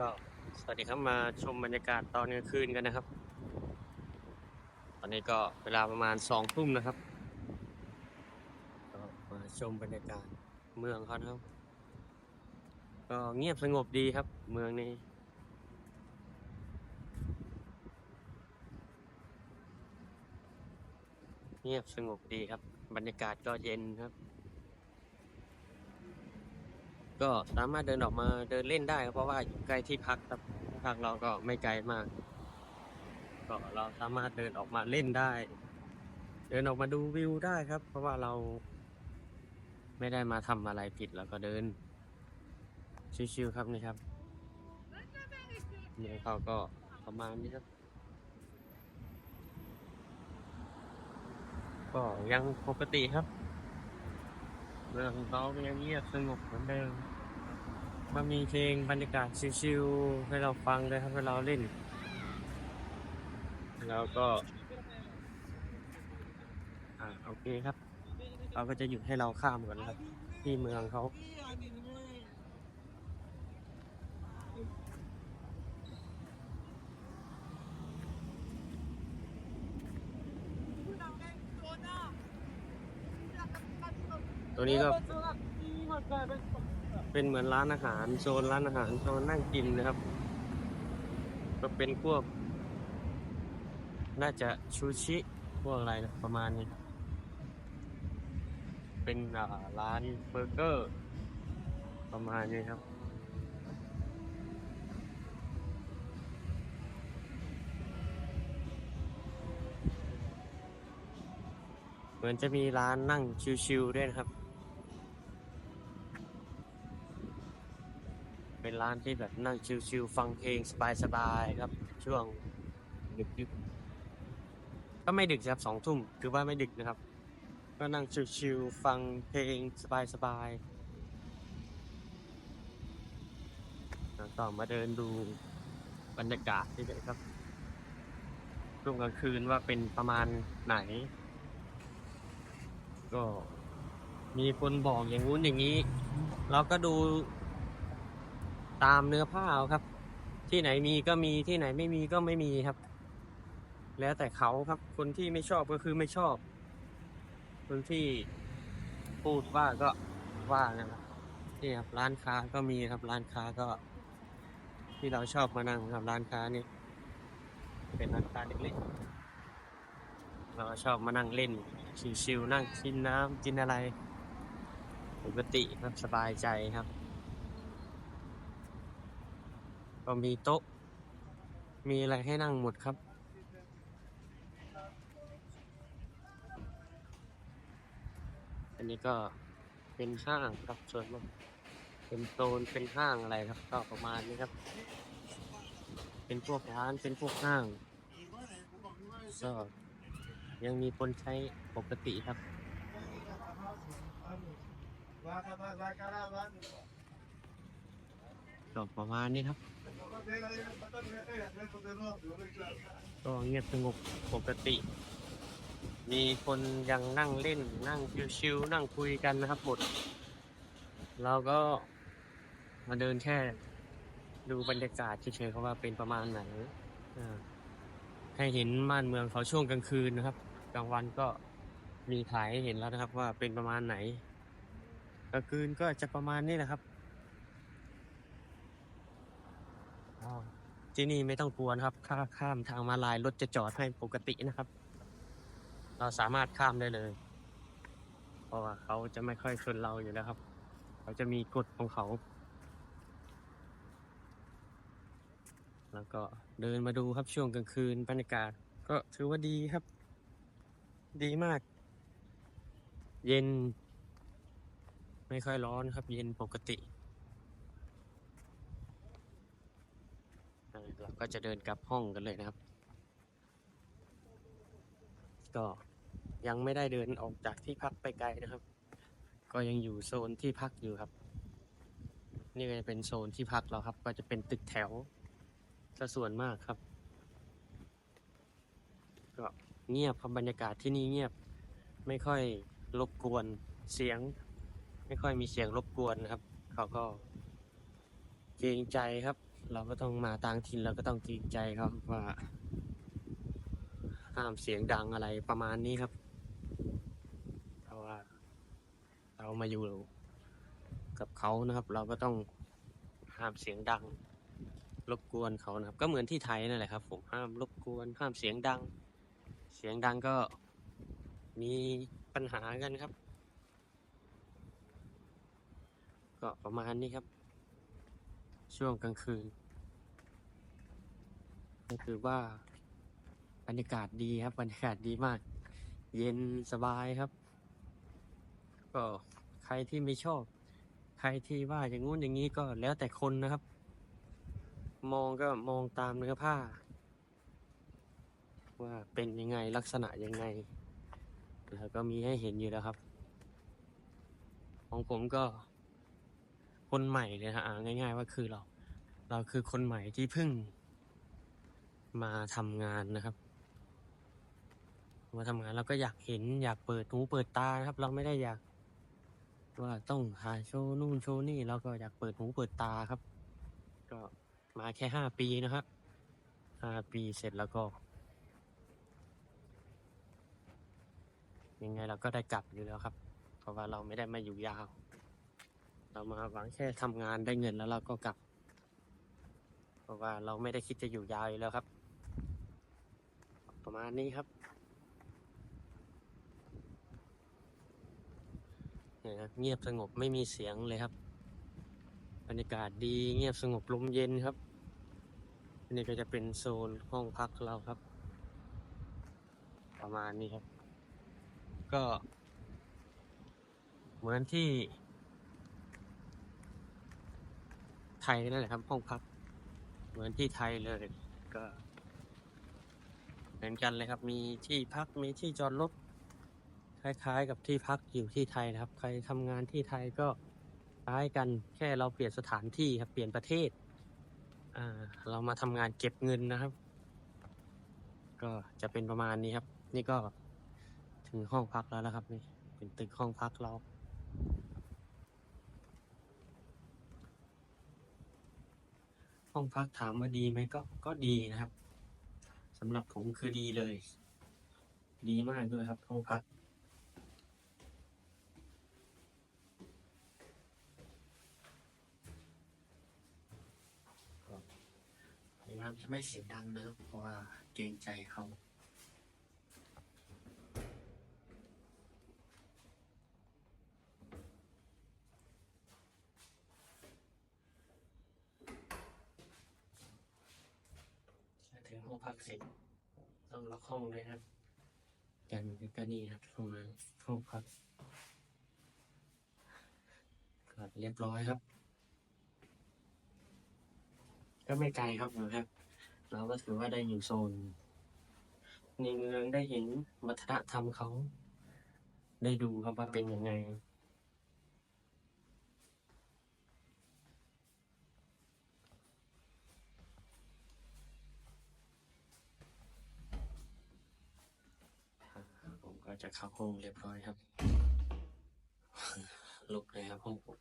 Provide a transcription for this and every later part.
ก็สวัสดีครับมาชมบรรยากาศตอนกลางคืนกันนะครับ ตอนนี้ก็เวลาประมาณสองทุ่มนะครับก็มาชมบรรยากาศเมืองเขานครับ ก็เงียบสงบดีครับ เมืองนี้เงียบสงบดีครับ บรรยากาศก็เย็นครับ ก็สามารถเดินออกมาเดินเล่นได้ครับเพราะว่าอยู่ใกล้ที่พักครับพักเราก็ไม่ไกลมาก ก็เราสามารถเดินออกมาเล่นได้ เดินออกมาดูวิวได้ครับ เพราะว่าเรา ไม่ได้มาทำอะไรผิดแล้วก็เดิน ชิวๆครับนี่ครับเนี่ยเขาก็ประมาณนี้ครับ ก็ยังปกติครับ เรื่องเขาก็ยังเงียบสงบเหมือนเดิม มันมีเพลงบรรยากาศชิลๆให้เราฟังเลยครับให้เราเล่น แล้วก็อ่าโอเคครับเราก็จะหยุดให้เราข้ามก่อนนะครับ ที่เมืองเขา ตัวนี้ก็เป็นเหมือนร้านอาหารโซนร้านอาหารโซนนั่งกินนะครับ ก็เป็นพวก น่าจะชูชิพวกอะไรนะประมาณนี้ครับเป็นร้านเบอร์เกอร์ ประมาณนี้ครับเหมือนจะมีร้านนั่งชิวๆด้วยนะครับ ร้านที่แบบนั่งชิวๆฟังเพลงสบายๆครับ ช่วงดึกๆก็ไม่ดึกครับสองทุ่มคือว่าไม่ดึกนะครับ ก็นั่งชิวๆฟังเพลงสบายๆแล้วต่อมาเดินดูบรรยากาศที่ไหนครับช่วงกลางคืนว่าเป็นประมาณไหน ก็มีคนบอกอย่างงู้นอย่างนี้ เราก็ดู ตามเนื้อผ้าเอาครับ ที่ไหนมีก็มีที่ไหนไม่มีก็ไม่มีครับ แล้วแต่เขาครับ คนที่ไม่ชอบก็คือไม่ชอบ คนที่พูดว่าก็ว่านะครับนี่ครับร้านค้าก็มีครับร้านค้าก็ ที่เราชอบมานั่งครับร้านค้านี่เป็นร้านค้าเล็กๆเราชอบมานั่งเล่นชิวๆนั่งกินน้ำกินอะไร ปกติครับสบายใจครับ ก็มีโต๊ะ มีอะไรให้นั่งหมดครับ อันนี้ก็เป็นห้างครับส่วนมากเป็นโซนเป็นห้างอะไรครับ ก็ประมาณนี้ครับ เป็นพวกร้านเป็นพวกห้างก็ยังมีคนใช้ปกติครับก็ประมาณนี้ครับ ก็เงียบสงบปกติ มีคนยังนั่งเล่นนั่งชิวๆนั่งคุยกันนะครับหมด เราก็มาเดินแค่ดูบรรยากาศเฉยๆเขาว่าเป็นประมาณไหนอ่าให้เห็นม่านเมืองเขาช่วงกลางคืนนะครับ กลางวันก็มีถ่ายให้เห็นแล้วนะครับว่าเป็นประมาณไหนกลางคืนก็จะประมาณนี้แหละครับอ้าว ที่นี่ไม่ต้องกลัวนะครับข้าข้ามทางมาลายรถจะจอดให้ปกตินะครับ เราสามารถข้ามได้เลย เพราะว่าเขาจะไม่ค่อยชนเราอยู่แล้วครับ เขาจะมีกฎของเขา แล้วก็เดินมาดูครับช่วงกลางคืนบรรยากาศก็ถือว่าดีครับ ดีมาก เย็น ไม่ค่อยร้อนครับ เย็นปกติ เราก็จะเดินกลับห้องกันเลยนะครับ ก็ยังไม่ได้เดินออกจากที่พักไปไกลนะครับ ก็ยังอยู่โซนที่พักอยู่ครับ นี่ก็จะเป็นโซนที่พักเราครับ ก็จะเป็นตึกแถวซะส่วนมากครับ ก็เงียบครับบรรยากาศที่นี่เงียบไม่ค่อยรบกวนเสียง ไม่ค่อยมีเสียงรบกวนนะครับ เขาก็เกรงใจครับ เราก็ต้องมาต่างถิ่นเราก็ต้องเกรงใจเขาว่า ห้ามเสียงดังอะไรประมาณนี้ครับ เพราะว่า เรามาอยู่กับเขานะครับ เราก็ต้องห้ามเสียงดัง รบกวนเขานะครับ ก็เหมือนที่ไทยนั่นแหละครับ ผมห้ามรบกวน ห้ามเสียงดัง เสียงดังก็มีปัญหากันครับ ก็ประมาณนี้ครับ ช่วงกลางคืน ก็คือว่าบรรยากาศดีครับ บรรยากาศดีมาก เย็นสบายครับ ก็ใครที่ไม่ชอบ ใครที่ว่าอย่างงู้นอย่างนี้ก็แล้วแต่คนนะครับ มองก็มองตามเนื้อผ้า ว่าเป็นยังไงลักษณะยังไง แล้วก็มีให้เห็นอยู่แล้วครับ ของผมก็ คนใหม่เลยฮะอ่าง่าย ๆ ว่าคือเรา เราคือคนใหม่ที่เพิ่ง มาทำงานนะครับ มาทำงานเราก็อยากเห็น อยากเปิดหูเปิดตานะครับ เราไม่ได้อยากว่าต้องถ่าโชว์นู่นโชว์นี่เราก็อยากเปิดหูเปิดตาครับ ก็มาแค่ห้าปีนะครับห้าปีเสร็จแล้วก็ ยังไงเราก็ได้กลับอยู่แล้วครับ เพราะว่าเราไม่ได้มาอยู่ยาว เรามาหวังแค่ทำงานได้เงินแล้วเราก็กลับ เพราะว่าเราไม่ได้คิดจะอยู่ยาวอยู่แล้วครับ ประมาณนี้ครับเนี่ยครับ เงียบสงบไม่มีเสียงเลยครับ บรรยากาศดีเงียบสงบลมเย็นครับอันนี้ก็จะเป็นโซนห้องพักเราครับ ประมาณนี้ครับ ก็ เหมือนที่ ไทยนั่นแหละครับห้องพัก เหมือนที่ไทยเลยก็ เหมือนกันเลยครับ มีที่พักมีที่จอดรถคล้ายๆ กับที่พักอยู่ที่ไทยนะครับ ใครทำงานที่ไทยก็คล้ายกันแค่เราเปลี่ยนสถานที่ครับ เปลี่ยนประเทศอ่าเรามาทำงานเก็บเงินนะครับ ก็จะเป็นประมาณนี้ครับ นี่ก็ถึงห้องพักแล้วนะครับนี่เป็นตึกห้องพักเรา ห้องพักถามว่าดีไหมก็ก็ดีนะครับสำหรับผมคือดีเลย ดีมากด้วยครับห้องพักพยายามจะไม่เสียงดังนะครับเพราะว่าเกรงใจเขาถึงห้องพัก เสร็จต้องล็อกห้องเลยครับกันก็นี่ครับห้องน้ำห้องพักก็เรียบร้อยครับ ก็ไม่ไกลครับนะครับ เราก็ถือว่าได้อยู่โซนในเมืองได้เห็นวัฒนธรรมเขา ได้ดูครับว่าเป็นยังไง จะเข้าห้องเรียบร้อยครับลุกเลยครับห้องผม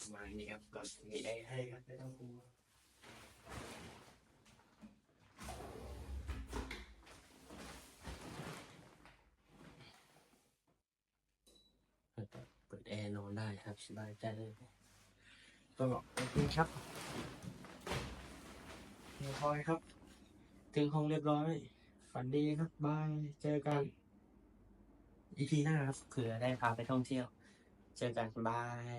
ประมาณนี้ครับก็มีได้ให้ครับไม่ต้องกลัวเปิดแอร์นอนได้ครับสบายใจเลยก็โอเคครับเรียบร้อยครับ ถึงห้องเรียบร้อย ฝันดีครับบาย เจอกัน อีพีหน้าครับเผื่อได้พาไปท่องเที่ยว เจอกันบาย